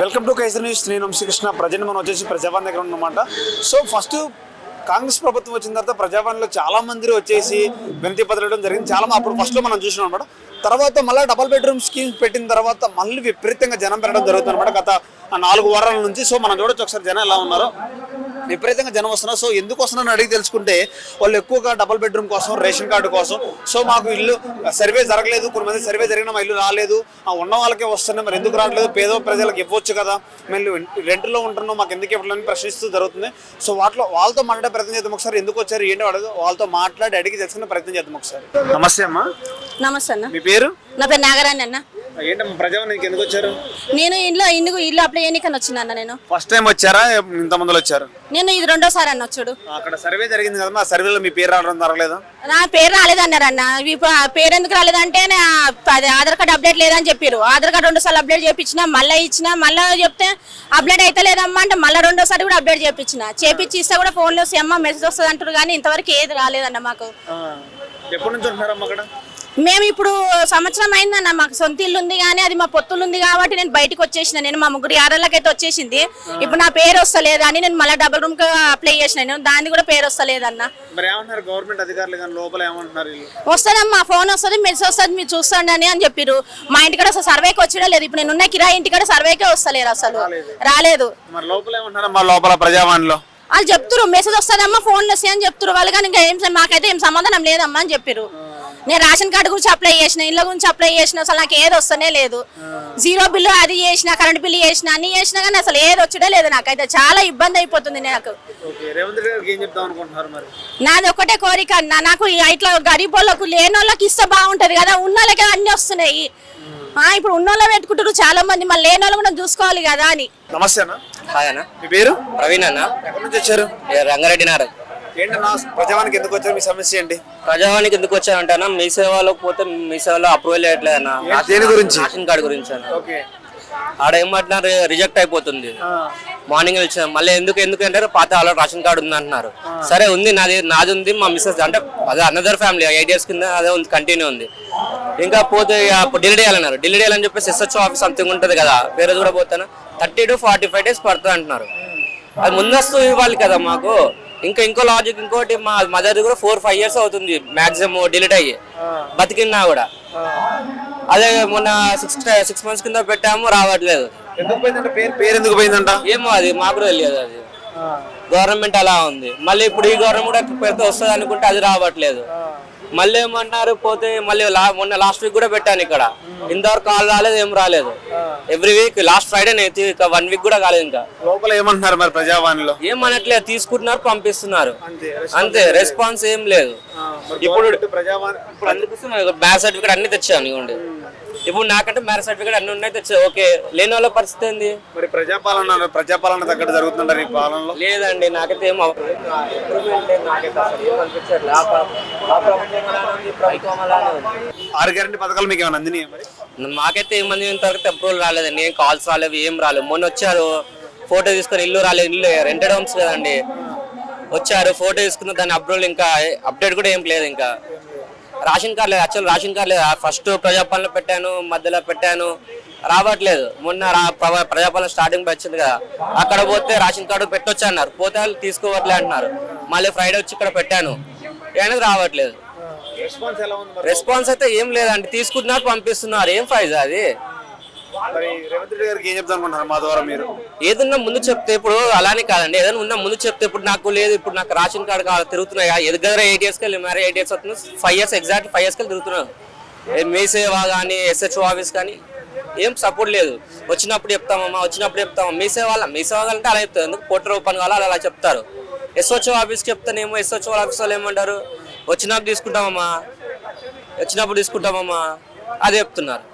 Welcome to Kaiser news. నేను Vamsikrishna present మనం వచ్చేసి ప్రజావాణి దగ్గర ఉన్నమాట సో ఫస్ట్ కాంగ్రెస్ ప్రభుత్వం వచ్చిన తర్వాత ప్రజావాణిలో చాలా మంది వచ్చేసి వినతి పదలడం జరిగింది. చాలా అప్పుడు ఫస్ట్లో మనం చూసినాం అనమాట తర్వాత మళ్ళీ డబల్ బెడ్రూమ్ స్కీమ్ పెట్టిన తర్వాత మళ్ళీ విపరీతంగా జనం పెరగడం జరుగుతుంది అనమాట గత నాలుగు వారాల నుంచి. సో మనం చూడొచ్చు ఒకసారి జనం ఎలా ఉన్నారో. విపరీతంగా జనం వస్తున్నారు. సో ఎందుకు వస్తున్నారని అడిగి తెలుసుకుంటే వాళ్ళు ఎక్కువగా డబుల్ బెడ్రూమ్ కోసం రేషన్ కార్డు కోసం. సో మాకు ఇల్లు సర్వే జరగలేదు. కొన్ని మంది సర్వే జరిగిన మా ఇల్లు రాలేదు. ఆ ఉన్న వాళ్ళకే వస్తున్నాయి మరి ఎందుకు రావట్లేదు? పేద ప్రజలకు ఇవ్వచ్చు కదా. మేము రెంట్లో ఉంటున్నాం. మాకు ఎందుకు ఇవ్వాలని ప్రశ్నిస్తూ జరుగుతుంది. సో వాటిలో వాళ్ళతో మాట్లాడే ప్రయత్నం చేద్దాం ఒకసారి. ఎందుకు వచ్చారు? ఏంటి? అడగదు వాళ్ళతో మాట్లాడి అడిగి తెలుసుకునే ప్రయత్నం చేద్దాం ఒకసారి. నమస్తే అమ్మా. నమస్తే అన్న. మీ పేరు? నా పేరు నాగరాణి అన్న. ఏంటమ్మా ప్రజావానికి ఎందుకు వచ్చారు? నేను ఇంట్లో ఇందుకు ఇల్లు అప్లై చేయనీకని వచ్చిన అన్న నేను? ఫస్ట్ టైం వచ్చారా? ఇంత మందిలో వచ్చారు? నేను ఇది రెండోసారి అన్న వచ్చాడు. అక్కడ సర్వే జరిగింది కదా ఆ సర్వేలో మీ పేరు రావడం జరగలేదా? నా పేరు రాలేదన్నారు అన్న. ఇప్పుడు ఆ పేరు ఎందుకు రాలేదంటే నా అది ఆధార్ కార్డు అప్డేట్ లేదని చెప్పారు. ఆధార్ కార్డు రెండు సార్లు అప్డేట్ చేయించిన మళ్ళీ ఇచ్చిన మళ్ళీ చెప్తే అప్డేట్ అయితే లేదమ్మా అంటే మళ్ళీ రెండోసారి కూడా అప్డేట్ చేయించిన చేపించి ఇస్తే కూడా ఫోన్లో సేమ్మ మెసేజ్ వస్తుంది అంటారు కానీ ఇంతవరకు ఏది రాలేదన్న మాకు. ఆ, ఎప్పటి నుంచి ఉంటున్నారమ్మా అక్కడ? మేము ఇప్పుడు సంవత్సరం అయిందన్న మాకు సొంత ఇల్లు ఉంది కానీ అది మా పొత్తులు ఉంది కాబట్టి నేను బయటకు వచ్చేసిన. నేను మా ముగ్గురు ఆడలకైతే వచ్చేసింది. ఇప్పుడు నా పేరు వస్తలేదు అని నేను మళ్ళీ డబుల్ రూమ్ అప్లై చేసిన. నేను దాన్ని కూడా పేరు వస్తలేదన్న. వస్తుందమ్మా ఫోన్ వస్తుంది మెసేజ్ వస్తుంది మీరు చూస్తాండి అని అని చెప్పారు మా ఇంటికాడ అసలు సర్వేకి వచ్చినా లేదు. ఇప్పుడు నేను ఉన్న కిరాయి ఇంటికాడ సర్వేకే వస్తలేరు అసలు. రాలేదు. లోపల ప్రజావాణిలో? వాళ్ళు చెప్తారు మెసేజ్ వస్తుందమ్మా ఫోన్లు వస్తాయి అని చెప్తారు వాళ్ళు. కానీ ఇంకా ఏం మాకైతే ఏం సమాధానం లేదమ్మా అని చెప్పారు నేను రేషన్ కార్డు గురించి అప్లై చేసిన ఇళ్ళ గురించి అప్లై చేసిన అసలు నాకు ఏది వస్తనే లేదు. జీరో బిల్లు అది చేసిన కరెంట్ బిల్లు చేసిన అన్ని చేసినా కానీ అసలు ఏది వచ్చడే లేదు నాకైతే చాలా ఇబ్బంది అయిపోతుంది నాకు. ఓకే రేవంత్ రెడ్డి గారికి ఏం చెప్తాం అనుకుంటున్నారు మరి? నాది ఒకటే కోరిక అన్న. నాకు ఈ ఇట్లా గరీబ్ వాళ్ళకు లేని వాళ్ళకి ఇస్తే బాగుంటది కదా ఉన్న వాళ్ళకి అన్ని వస్తున్నాయి. ఆ, ఇప్పుడు ఉన్న వాళ్ళు పెట్టుకుంటారు చాలా మంది మళ్ళీ లేని వాళ్ళు కూడా చూసుకోవాలి కదా అని. నమస్తే అన్న. హాయ్ అన్న. మీ పేరు? ప్రవీణ్ అన్న. ఎక్కడి నుంచి వచ్చారు? రంగారెడ్డి నారు ఏంటన్నా? ప్రజావానికి ఎందుకు వచ్చారు? మీ సమస్య ఏంటి? ప్రజావానికి ఎందుకు వచ్చానంటే మీ సేవలో పోతే మీ సేవలో అప్రూవల్ చేయట్లేదు అన్న ఏ- దేని గురించి? రేషన్ కార్డు గురించి అన్న. ఓకే. ఆడ ఏమంటున్నారు? రిజెక్ట్ అయిపోతుంది. మార్నింగ్ ఇచ్చాం మళ్ళీ ఎందుకు ఎందుకు అంటారు పాత ఆలో రేషన్ కార్డు ఉంది అంటున్నారు సరే ఉంది. నాది నాది ఉంది మా మిస్సెస్ అంటే అదే అనదర్ ఫ్యామిలీ ఎయిట్ ఇయర్స్ కింద అదే ఉంది కంటిన్యూ ఉంది. ఇంకా పోతే డిలీట్ చేయాలన్నారు. డిలీట్ చేయాలని చెప్పేసి ఎస్హెచ్ఓ ఆఫీస్ సంథింగ్ ఉంటుంది కదా. వేరే కూడా పోతాను? Thirty to forty five days పడుతుంది అంటున్నారు అది ముందస్తు ఇవ్వాలి కదా మాకు. ఇంకా ఇంకో లాజిక్ ఇంకోటి మా మదర్ కూడా ఫోర్ ఫైవ్ ఇయర్స్ అవుతుంది మాక్సిమం డిలీట్ అయ్యి. బతికినా కూడా. అదే మొన్న సిక్స్ సిక్స్ మంత్స్ కింద పెట్టాము రావట్లేదు. ఎందుకు పోయిందంట? పేరు పేరు ఎందుకు పోయిందంట? ఏమో అది మాకు తెలియదు అది. గవర్నమెంట్ అలా ఉంది. మళ్ళీ ఇప్పుడు ఈ గవర్నమెంట్ కూడా పెడితే వస్తుంది అనుకుంటే అది రావట్లేదు. మళ్ళీ ఏమంటున్నారు? పోతే మళ్ళీ లా- మొన్న లాస్ట్ వీక్ కూడా పెట్టాను ఇక్కడ. ఇంతవరకు కాల్ రాలేదు ఏం రాలేదు. ఎవ్రీ వీక్ లాస్ట్ ఫ్రైడే నేను ఇక వన్ వీక్ కూడా కాలేదు ఇంకా. లోపల ఏమంటున్నారు మరి ప్రజావాణిలో? ఏం అనట్లేదు తీసుకుంటున్నారు పంపిస్తున్నారు. అంతే అంతే రెస్పాన్స్ ఏం లేదు. ఇప్పుడు మ్యారేజ్ సర్టిఫికేట్ అన్ని తెచ్చాను ఇవ్వండి ఇప్పుడు నాకంటే మ్యారేజ్ సర్టిఫికేట్ అన్ని ఉన్నాయి తెచ్చా ఓకే లేని వాళ్ళ పరిస్థితి ఏంది? మరి ప్రజాపాలన ప్రజాపాలన దగ్గర జరుగుతుంటారు ఈ పాలనలో? లేదండి నాకైతే ఏం అవ- improvement లేదు నాకైతే అసలు ఏం. ఆరుగారంటీ పథకాలు మీకు ఏమైనా అందినాయి మాకైతే ఏమంది ఇంతవరకు అప్రూవల్ రాలేదండి ఏం కాల్స్ రాలేవు ఏం రాలేదు మొన్న వచ్చారు ఫోటో తీసుకొని ఇల్లు రాలేదు ఇల్లు రెంటెడ్ హోమ్స్ కదండి. వచ్చారు ఫోటో తీసుకున్న దాని అప్రూవల్ ఇంకా అప్డేట్ కూడా ఏం లేదు ఇంకా. రేషన్ కార్డు లేదు యాక్చువల్ రేషన్ కార్డు లేదు. ఫస్ట్ ప్రజాపాలన పెట్టాను మధ్యలో పెట్టాను రావట్లేదు. మొన్న ప్ర- ప్రజాపాలన స్టార్టింగ్ వచ్చింది కదా. అక్కడ పోతే రేషన్ కార్డు పెట్టొచ్చు అన్నారు పోతే వాళ్ళు తీసుకోవట్లే అంటున్నారు. మళ్ళీ ఫ్రైడే వచ్చి ఇక్కడ పెట్టాను. ఏమైనా రావట్లేదు. రెస్పాన్స్ అయితే ఏం లేదండి. తీసుకుంటున్నారు పంపిస్తున్నారు. ఏం ఫైజ్ అది? ఏదన్నా ముందు చెప్తే ఇప్పుడు అలానే కాదండి. ఏదైనా ఉన్నా ముందు చెప్తే ఇప్పుడు నాకు లేదు ఇప్పుడు నాకు రేషన్ కార్డు కావాలి తిరుగుతున్నాయా. ఎదుగుదర ఎయిట్ ఇయర్స్కి వెళ్ళి మరి ఎయిట్ ఇయర్స్ అవుతుంది ఫైవ్ ఇయర్స్ ఎగ్జాక్ట్ ఫైవ్ ఇయర్స్కి తిరుగుతున్నాను. మీ సేవ కానీ ఎస్హెచ్ఓ ఆఫీస్ కానీ ఏం సపోర్ట్ లేదు. వచ్చినప్పుడు చెప్తామమ్మా వచ్చినప్పుడు చెప్తామా మీ సేవ వాళ్ళ మీ సేవ అలా చెప్తారు. ఎందుకు కోటి రూపాయలు కావాలో అలా అలా చెప్తారు. ఎస్ఓచో ఆఫీస్కి చెప్తానేమో ఎస్ఓచో ఆఫీస్ వాళ్ళు ఏమంటారు? వచ్చినప్పుడు తీసుకుంటామమ్మా. వచ్చినప్పుడు తీసుకుంటామమ్మా. అదే చెప్తున్నారు.